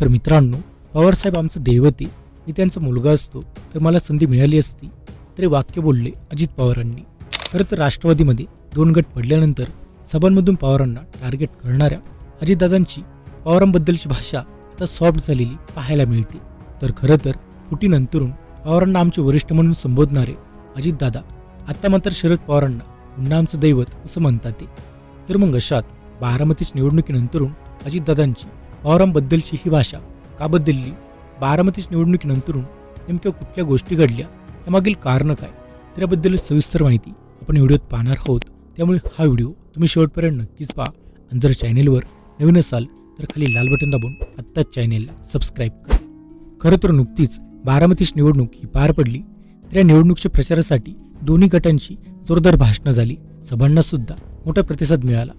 तर मित्रांनो पवारसाहेब आमचं दैवते मी त्यांचा मुलगा असतो. तर मला संधी मिळाली असती. तरी वाक्य बोलले अजित पवारांनी. खरं तर राष्ट्रवादीमध्ये दोन गट पडल्यानंतर सभांमधून पवारांना टार्गेट करणाऱ्या अजितदादांची पवारांबद्दलची भाषा आता सॉफ्ट झालेली पाहायला मिळते. तर खरं तर फुटीनंतरून पवारांना आमचे वरिष्ठ म्हणून संबोधणारे अजितदादा आता मात्र शरद पवारांना पुन्हा आमचं दैवत असं म्हणतात ते. तर मग अशात बारामतीच निवडणुकीनंतरून अजितदादांची पवारांबद्दलची ही भाषा का बदलली? बारामतीच निवडणुकीनंतरून नेमक्या कुठल्या गोष्टी घडल्या? यामागील कारणं काय? त्याबद्दल सविस्तर माहिती आपण व्हिडिओत पाहणार आहोत. त्यामुळे हा व्हिडिओ तुम्ही शेवटपर्यंत नक्कीच पहा आणि जर चॅनेलवर नवीन असाल तर खाली लाल बटन दाबून आत्ताच चॅनेलला सबस्क्राईब करा. खरं तर नुकतीच बारामतीच निवडणूक ही पार पडली. तर या निवडणुकीच्या प्रचारासाठी दोन्ही गटांची जोरदार भाषणं झाली. सभांनासुद्धा मोठा प्रतिसाद मिळाला.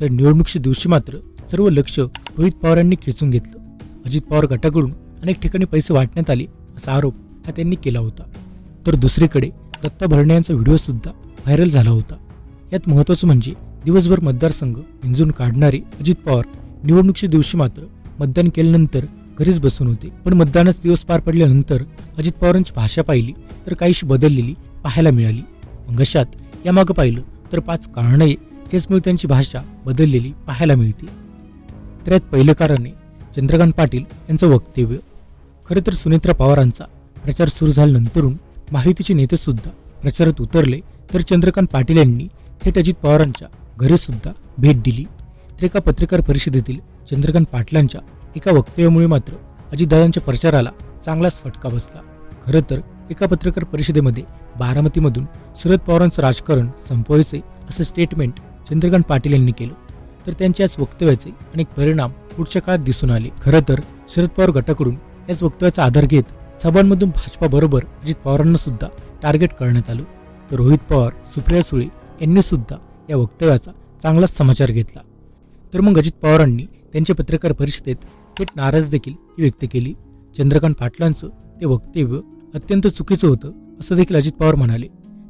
तर निवडणुकीच्या दिवशी मात्र सर्व लक्ष रोहित पवारांनी खेचून घेतलं. अजित पवार गटाकडून अनेक ठिकाणी पैसे वाटण्यात आले असा आरोप हा त्यांनी केला होता. तर दुसरीकडे दत्ता भरणे यांचा व्हिडिओ सुद्धा व्हायरल झाला होता. यात महत्त्वाचं म्हणजे दिवसभर मतदारसंघ हिंजून काढणारे अजित पवार निवडणुकीच्या दिवशी मात्र मतदान केल्यानंतर घरीच बसून होते. पण मतदानच दिवस पार पडल्यानंतर अजित पवारांची भाषा पाहिली तर काहीशी बदललेली पाहायला मिळाली. मग अशात यामागं पाहिलं तर पाच कारणं त्याचमुळे त्यांची भाषा बदललेली पाहायला मिळते. तर यात पहिलं कारण आहे चंद्रकांत पाटील यांचं वक्तव्य. खरं तर सुनेत्रा पवारांचा प्रचार सुरू झाल्यानंतरून माहितीचे नेतेसुद्धा प्रचारात उतरले तर चंद्रकांत पाटील यांनी थेट अजित पवारांच्या घरीसुद्धा भेट दिली. तर एका पत्रकार परिषदेतील चंद्रकांत पाटलांच्या एका वक्तव्यामुळे मात्र अजितदादांच्या प्रचाराला चांगलाच फटका बसला. खरं तर एका पत्रकार परिषदेमध्ये बारामतीमधून शरद पवारांचं राजकारण संपवायचे असं स्टेटमेंट चंद्रकांत पाटील यांनी केलं. तर त्यांच्या याच वक्तव्याचे अनेक परिणाम पुढच्या काळात दिसून आले. खरं तर शरद पवार गटाकडून याच वक्तव्याचा आधार घेत सभांमधून भाजपाबरोबर अजित पवारांना सुद्धा टार्गेट करण्यात आलं. तर रोहित पवार सुप्रिया सुळे यांनी सुद्धा या वक्तव्याचा चांगलाच समाचार घेतला. तर मग अजित पवारांनी त्यांच्या पत्रकार परिषदेत थेट नाराज देखील ही व्यक्त केली. चंद्रकांत पाटलांचं ते वक्तव्य अत्यंत चुकीचं होतं असं देखील अजित पवार म्हणाले.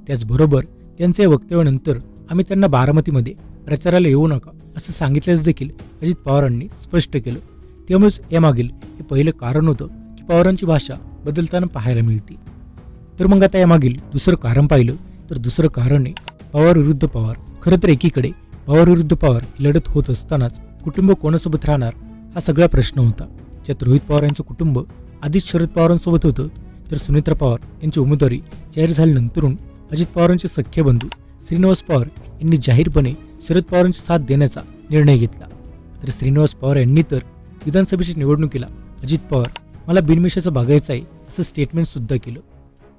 त्याचबरोबर त्यांच्या या वक्तव्यानंतर आम्ही त्यांना बारामतीमध्ये प्रचाराला येऊ नका असं सांगितल्याचं देखील अजित पवारांनी स्पष्ट केलं. त्यामुळेच यामागील हे पहिलं कारण होतं की पवारांची भाषा बदलताना पाहायला मिळते. तर मग आता यामागील दुसरं कारण पाहिलं तर दुसरं कारण आहे पवार विरुद्ध पवार. खरं तर एकीकडे पवार विरुद्ध पवार लढत होत असतानाच कुटुंब कोणासोबत राहणार हा सगळा प्रश्न होता. ज्यात रोहित पवार यांचं कुटुंब आधीच शरद पवारांसोबत होतं तर सुनेत्रा पवार यांची उमेदवारी जाहीर झाल्यानंतरून अजित पवारांचे सख्य बंधू श्रीनिवास पवार यांनी जाहीरपणे शरद पवारांची साथ देण्याचा निर्णय घेतला. तर श्रीनिवास पवार यांनी तर विधानसभेच्या निवडणुकीला अजित पवार मला बिनमिशाचं बागायचं आहे असं स्टेटमेंट सुद्धा केलं.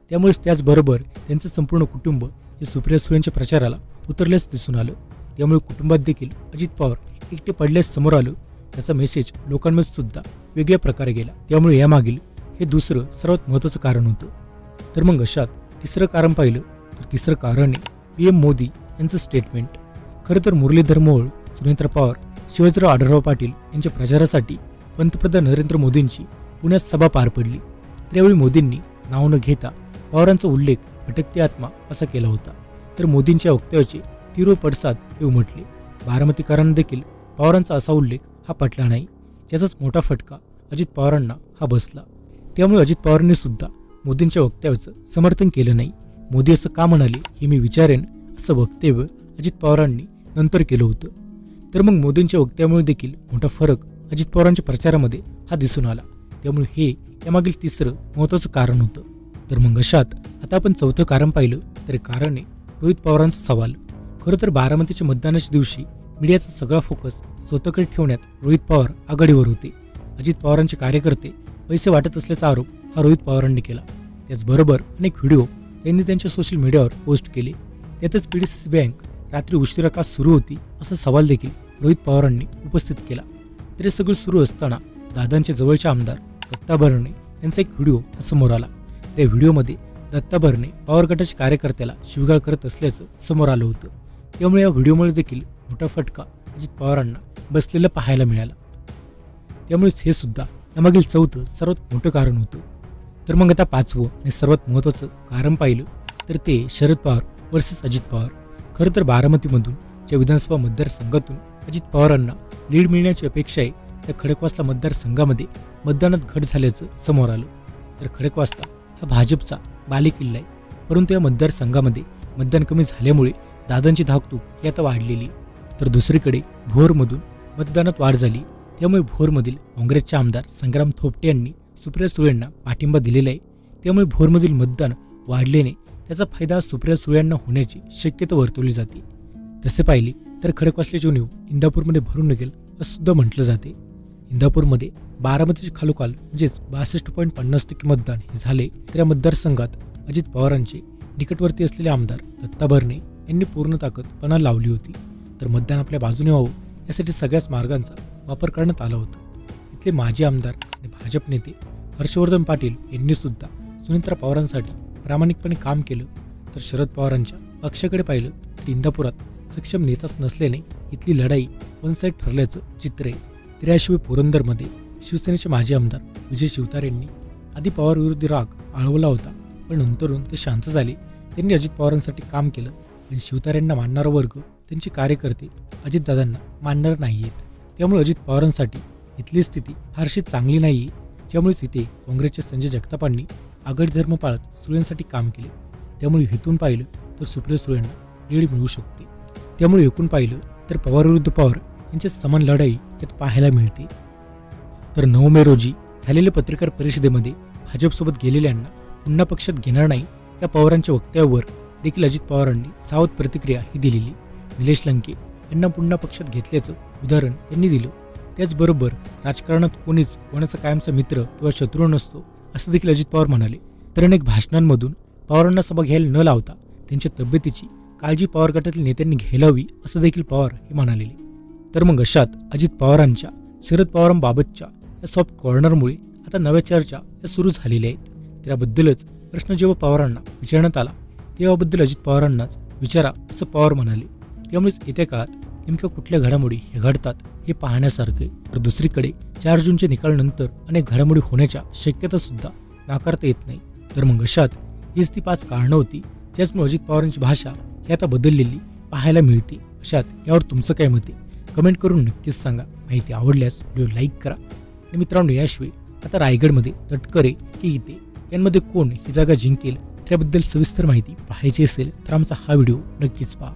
त्यामुळेच त्याचबरोबर त्यांचं संपूर्ण कुटुंब हे सुप्रिया सुळेंच्या प्रचाराला उतरल्यास दिसून आलं. त्यामुळे कुटुंबात देखील अजित पवार एकटे पडल्यास समोर आलं. त्याचा मेसेज लोकांमध्ये सुद्धा वेगळ्या प्रकारे गेला. त्यामुळे यामागील हे दुसरं सर्वात महत्त्वाचं कारण होतं. तर मग अशात तिसरं कारण पाहिलं तिसरं कारण आहे पी एम मोदी यांचं स्टेटमेंट खरं तर मुरलीधर मोहोळ सुनेत्र पवार शिवाजीराव आढळराव पाटील यांच्या प्रचारासाठी पंतप्रधान नरेंद्र मोदींची पुण्यात सभा पार पडली. त्यावेळी मोदींनी नाव न घेता पवारांचा उल्लेख भटकती आत्मा असा केला होता. तर मोदींच्या वक्तव्याचे तीव्र पडसाद हे उमटले. बारामतीकरांना देखील पवारांचा असा उल्लेख हा पटला नाही. ज्याचाच मोठा फटका अजित पवारांना हा बसला. त्यामुळे अजित पवारांनी सुद्धा मोदींच्या वक्तव्याचं समर्थन केलं नाही. मोदी असं का म्हणाले हे मी विचारेन असं वक्तव्य अजित पवारांनी नंतर केलं होतं. तर मग मोदींच्या वक्तव्यामुळे देखील मोठा फरक अजित पवारांच्या प्रचारामध्ये हा दिसून आला. त्यामुळे हे यामागील तिसरं महत्त्वाचं कारण होतं. तर मग अशात आता आपण चौथं कारण पाहिलं तर कारण आहे रोहित पवारांचा सवाल. खरं तर बारामतीच्या मतदानाच्या दिवशी मीडियाचा सगळा फोकस स्वतःकडे ठेवण्यात रोहित पवार आघाडीवर होते. अजित पवारांचे कार्यकर्ते पैसे वाटत असल्याचा आरोप हा रोहित पवारांनी केला. त्याचबरोबर अनेक व्हिडिओ त्यांनी त्यांच्या सोशल मीडियावर पोस्ट केले. त्यातच पी डी सी बँक रात्री उशिरा का सुरू होती असा सवाल देखील रोहित पवारांनी उपस्थित केला. तर हे सगळं सुरू असताना दादांचे जवळचे आमदार दत्ता भरणे यांचा एक व्हिडिओ समोर आला. त्या व्हिडिओमध्ये दत्ता भरणे पवार गटाच्या कार्यकर्त्याला शिवगाळ करत असल्याचं समोर आलं होतं. त्यामुळे या व्हिडिओमुळे देखील मोठा फटका अजित पवारांना बसलेला पाहायला मिळाला. त्यामुळेच हे सुद्धा यामागील चौथं सर्वात मोठं कारण होतं. तर मग आता पाचवं आणि सर्वात महत्त्वाचं कारण पाहिलं तर ते शरद पवार वर्सेस अजित पवार. खरं तर बारामतीमधून ज्या विधानसभा मतदारसंघातून अजित पवारांना लीड मिळण्याची अपेक्षा आहे त्या खडकवासला मतदारसंघामध्ये मतदानात घट झाल्याचं समोर आलं. तर खडकवासला हा भाजपचा बालेकिल्ला आहे. परंतु या मतदारसंघामध्ये मतदान कमी झाल्यामुळे दादांची धाकतूक ही आता वाढलेली तर दुसरीकडे भोरमधून मतदानात वाढ झाली. त्यामुळे भोरमधील काँग्रेसचे आमदार संग्राम थोपटे यांनी सुप्रिया सुळेंना पाठिंबा दिलेला आहे. त्यामुळे भोरमधील मतदान वाढल्याने त्याचा फायदा सुप्रिया सुळेंना होण्याची शक्यता वर्तवली जाते. तसे पाहिले तर खडकवासल्याची उणीव इंदापूरमध्ये भरून निघेल असं सुद्धा म्हटलं जाते. इंदापूरमध्ये बारामतीच्या खालोखाल म्हणजेच बासष्ट पॉईंट पन्नास टक्के मतदान हे झाले तर या मतदारसंघात अजित पवारांचे निकटवर्ती असलेले आमदार दत्ता भरणे यांनी पूर्ण ताकद पणा लावली होती. तर मतदान आपल्या बाजूने व्हावं यासाठी सगळ्याच मार्गांचा वापर करण्यात आला होता. इथले माजी आमदार आणि भाजप नेते हर्षवर्धन पाटील यांनीसुद्धा सुनित्रा पवारांसाठी प्रामाणिकपणे काम केलं. तर शरद पवारांच्या पक्षाकडे पाहिलं तर इंदापुरात सक्षम नेताच नसल्याने इथली लढाई वन साईड ठरल्याचं चित्र आहे. तर पुरंदरमध्ये शिवसेनेचे माजी आमदार विजय शिवतार यांनी आधी पवारविरोधी राग आळवला होता. पण नंतरून ते शांत झाले. त्यांनी अजित पवारांसाठी काम केलं पण शिवतार यांना मानणारा वर्ग त्यांचे कार्यकर्ते अजितदादांना मानणार नाही आहेत त्यामुळे अजित पवारांसाठी इथली स्थिती फारशी चांगली नाही आहे ज्यामुळेच इथे काँग्रेसचे संजय जगतापांनी आघाडी धर्म पाळत सुळेंसाठी काम केले. त्यामुळे हितून पाहिलं तर सुप्रिया सुळ्यांना लीड मिळू शकते. त्यामुळे एकूण पाहिलं तर पवार विरुद्ध पवार यांची समान लढाई त्यात पाहायला मिळते. तर नऊ मे रोजी झालेल्या पत्रकार परिषदेमध्ये भाजपसोबत गेलेल्यांना पुन्हा पक्षात घेणार नाही या पवारांच्या वक्तव्यावर देखील अजित पवारांनी सावध प्रतिक्रिया ही दिलेली. निलेश लंके यांना पुन्हा पक्षात घेतल्याचं उदाहरण त्यांनी दिलं. त्याचबरोबर राजकारणात कोणीच कोणाचा कायमचा मित्र किंवा शत्रू नसतो असं देखील अजित पवार म्हणाले. तर अनेक भाषणांमधून पवारांना सभा घ्यायला न लावता त्यांच्या तब्येतीची काळजी पवार गटातील नेत्यांनी घ्यायला हवी असं देखील पवार हे म्हणालेले. तर मग अशात अजित पवारांच्या शरद पवारांबाबतच्या या सॉफ्ट कॉर्नरमुळे आता नव्या चर्चा या सुरू झालेल्या आहेत. त्याबद्दलच प्रश्न जेव्हा पवारांना विचारण्यात आला तेव्हाबद्दल अजित पवारांनाच विचारा असं पवार म्हणाले. त्यामुळेच येत्या काळात नेमक्या कुठल्या घडामोडी हे घडतात हे पाहण्यासारखं. आहे तर दुसरीकडे चार जूनच्या निकालानंतर अनेक घडामोडी होण्याच्या शक्यता सुद्धा नाकारता येत नाही. तर मग अशात हीच ती पाच कारणं होती ज्याचमुळे अजित पवारांची भाषा ही आता बदललेली पाहायला मिळते. अशात यावर तुमचं काय मते कमेंट करून नक्कीच सांगा. माहिती आवडल्यास व्हिडिओ लाईक करा. आणि मित्रांनो याशिवाय आता रायगडमध्ये तटकरे की इथे यांमध्ये कोण ही जागा जिंकेल त्याबद्दल सविस्तर माहिती पाहायची असेल तर आमचा हा व्हिडिओ नक्कीच पहा.